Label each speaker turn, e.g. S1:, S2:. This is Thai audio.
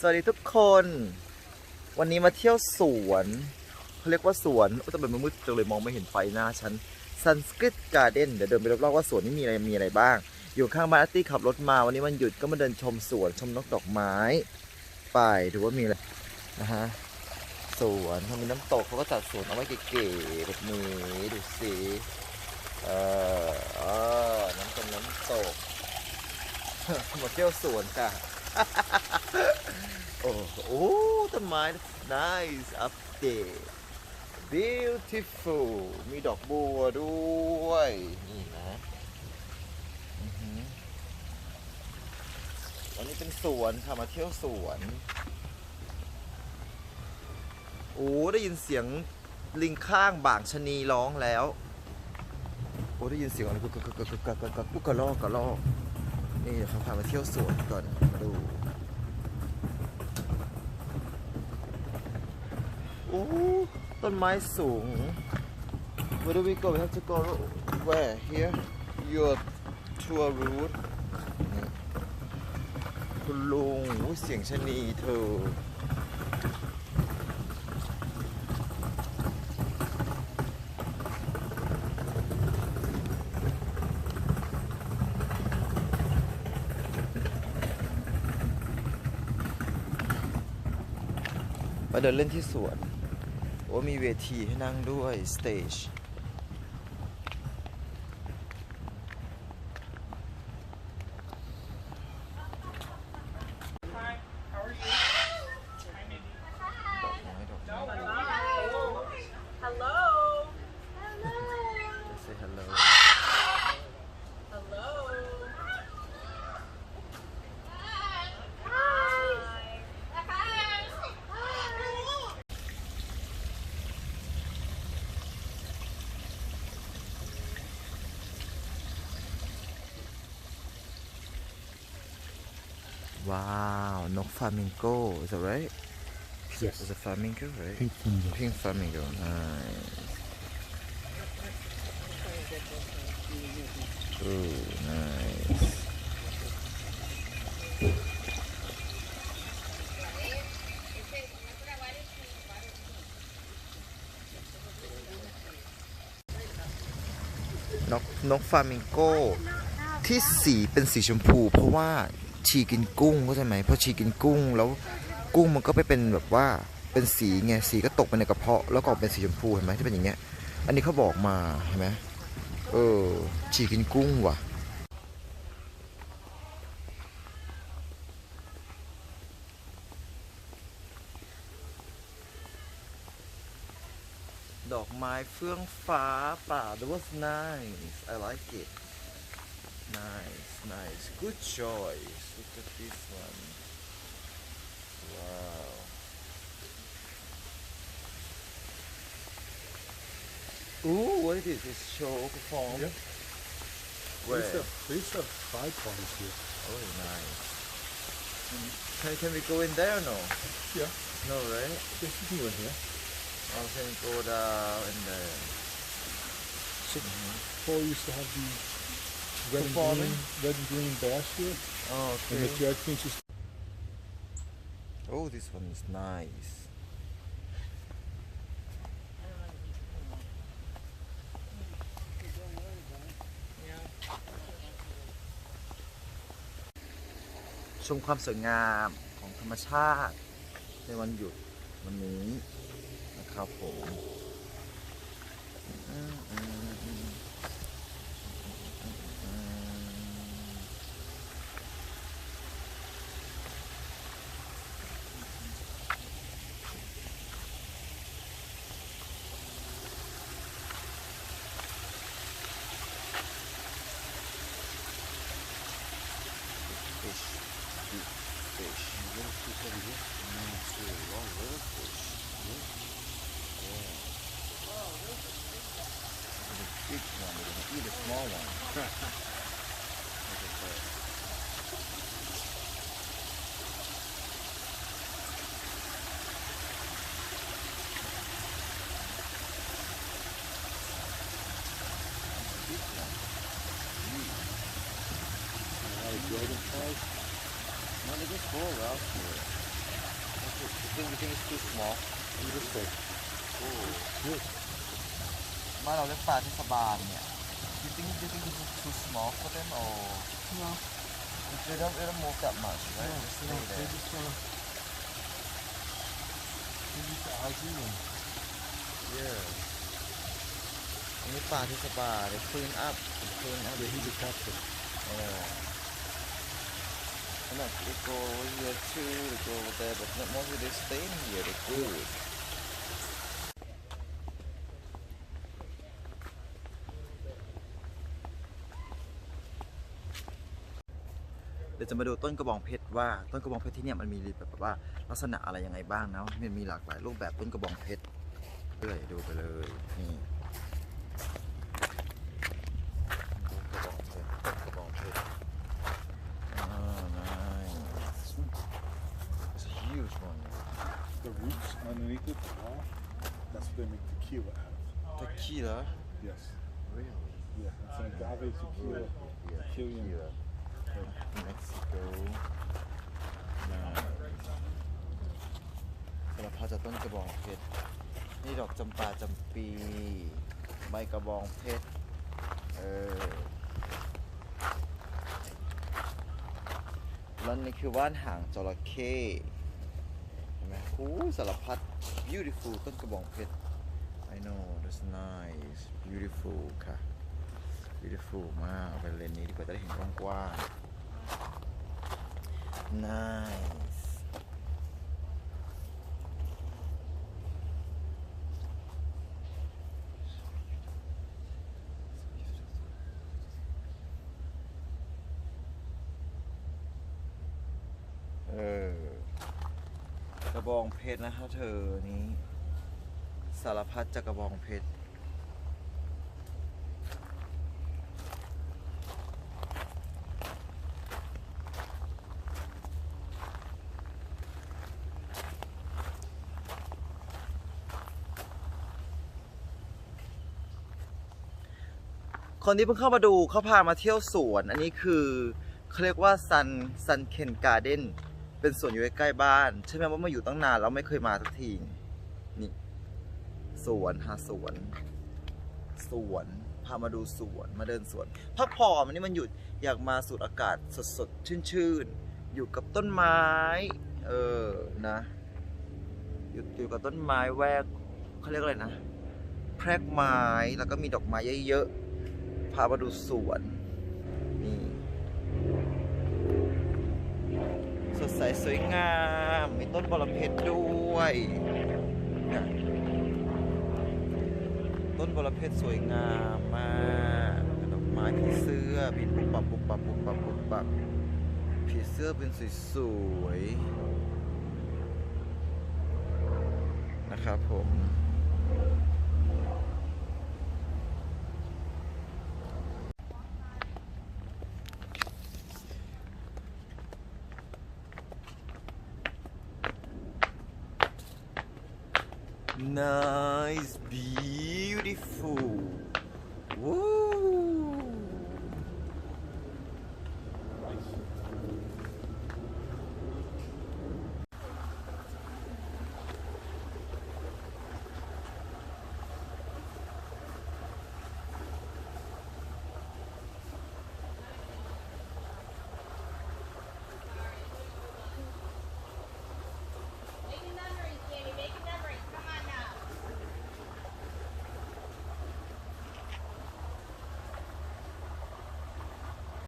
S1: สวัสดีทุกคน วันนี้มาเที่ยวสวนเขาเรียกว่าสวนแต่เป็นมืดจังเลยมองไม่เห็นไฟหน้าฉัน Sanskrit Garden เดี๋ยวเดินไปรอบๆว่าสวนนี้มีอะไรมีอะไรบ้าง อยู่ข้างบ้านอาร์ตี้ขับรถมาวันนี้วันหยุดก็มาเดินชมสวนชมนกดอกไม้ ไปดูว่ามีอะไรนะฮะสวนเขามีน้ำตกเขาก็จัดสวนเอาไว้เก๋ๆแบบนี้ดูสิเออเออน้ำตกน้ำตกมาเที่ยวสวนค่ะ โอ้ต้นไม้ nice update beautiful มีดอกบัวด้วย นี่นะอันนี้เป็นสวนค่ะมาเที่ยวสวน โอ้ ได้ยินเสียงลิงข้างบางชนีร้องแล้ว โอ้ ได้ยินเสียงอะไรกุกกุกกุกกุกกุกกุกกระลอกกระลอกนี่เขาพามากที่ยวสวนก่อนมาดู อ้ต้นไม้สูง Where do we go? We have to go where? Here? Your tour route คุณลุงเสียงชนีเธอมาเดินเล่นที่สวน โอ้มีเวทีให้นั่งด้วยสเตจ ดอกไม้ดอกไม้
S2: Hello.
S1: say hello
S2: Hello. Hi.
S1: ว้าวนกฟามิงโก is that right
S3: Yes.
S1: is a flamingo right
S3: Pink flamingo.
S1: pink flamingo nice Ooh, nice นกนกฟามิงโกที่สีเป็นสีชมพู เพราะว่า ชีกินกุ้งเข้าใจไหมพราะชีกินกุ้งแล้วกุ้งมันก็ไปเป็นแบบว่าเป็นสีไงสีก็ตกไปในกระเพาะแล้วก็ออกเป็นสีชมพูเห็นไหมที่เป็นอย่างเงี้ย อันนี้เขาบอกมาเห็นไหมเออชีกินกุ้งว่ะดอกไม้เฟื่องฟ้าป่า that was nice I like it nice nice good choice look at this one wow Ooh, what is this? Show perform?
S3: Yep.
S1: Where?
S3: They used to have, they used to have pride parties here.
S1: Oh, nice. Can, can we go in there or no?
S3: Yeah.
S1: No, right?
S3: Yes, you can go in here.
S1: I was gonna go down and then.
S3: So mm-hmm. Paul used to have the red and
S1: Performing?
S3: green, red and green bass here,
S1: Oh,
S3: and the
S1: okay.
S3: drag queens used
S1: Oh, this one is nice. Yeah. ชมความสวยงามของธรรมชาติ ในวันหยุดวันนี้นะครับผมอืมอืมอืมอืม big one, but eat a small one. Look they just go around here. I think the thing is too small.
S3: Look at this.
S1: Oh, good. นเราเรียกปลาเทศบาลเนี่ย You think you think it's too small for them or
S3: No,
S1: they don't they don't move that much right
S3: no,
S1: They stay
S3: no,
S1: there.
S3: they just wanna. They use the algae and
S1: Yeah อันนี้ปลาเทศบาล they clean up they clean up
S3: yeah, he's a captain.
S1: Yeah. And like, they go over here too, they go over there, but not mostly they stay in here, they're good. เยวจะมาดูต้นกระบองเพชรว่าต้นกระบองเพชรที่เนี่ยมันมีแบบว่าลักษณะอะไรยังไงบ้างนะมันมีหลากหลายรูปแบบต้นกระบองเพชรเรื่อยดูไปเลยนี่ต้นกระบองเพชรต้นกระบองเพชรอ่า nice it's a huge one
S3: The roots underneath it, the wall, that's what they make tequila out of.
S1: tequila
S3: Yes.
S1: really
S3: Yeah, it's an agave tequila.
S1: yeah Mexico สารพัดจากต้นกระบองเพชร นี่ดอกจำปาจำปี ใบกระบองเพชร เออ แล้วนี่คือว่านหางจระเข้เห็นไหมโอ้สารพัด beautiful ต้นกระบองเพชร I know that's nice beautiful ค่ะ beautiful มากเอาไปเลนนี้ดีกว่าจะได้เห็นกว้างๆ nice เออกระบองเพชรนะคะเธอนี้ สารพัดจากกระบองเพชร คนที่เพิ่งเข้ามาดูเขาพามาเที่ยวสวน อันนี้คือเขาเรียกว่าซันซันเคนการ์เด้นเป็นสวนอยู่ใกล้ๆบ้าน ใช่ไหมว่ามาอยู่ตั้งนานแล้วไม่เคยมาสักที นี่ สวนหาสวน สวนพามาดูสวนมาเดินสวนพักผ่อนวันนี้มันหยุดอยากมาสูดอากาศสดๆชื่นๆอยู่กับต้นไม้ เออนะอยู่อยู่กับต้นไม้แวกเขาเรียกอะไรนะแพรกไม้แล้วก็มีดอกไม้เยอะๆ พามาดูสวน นี่สดใสสวยงาม มีต้นบอระเพ็ดด้วยต้นบอระเพ็ดสวยงามมากดอกไม้ผีเสื้อบินปุ๊บปับปุ๊บปับปุ๊บปับปุ๊บปับผีเสื้อเป็นสวยๆนะครับผม Nice, beautiful. Woo!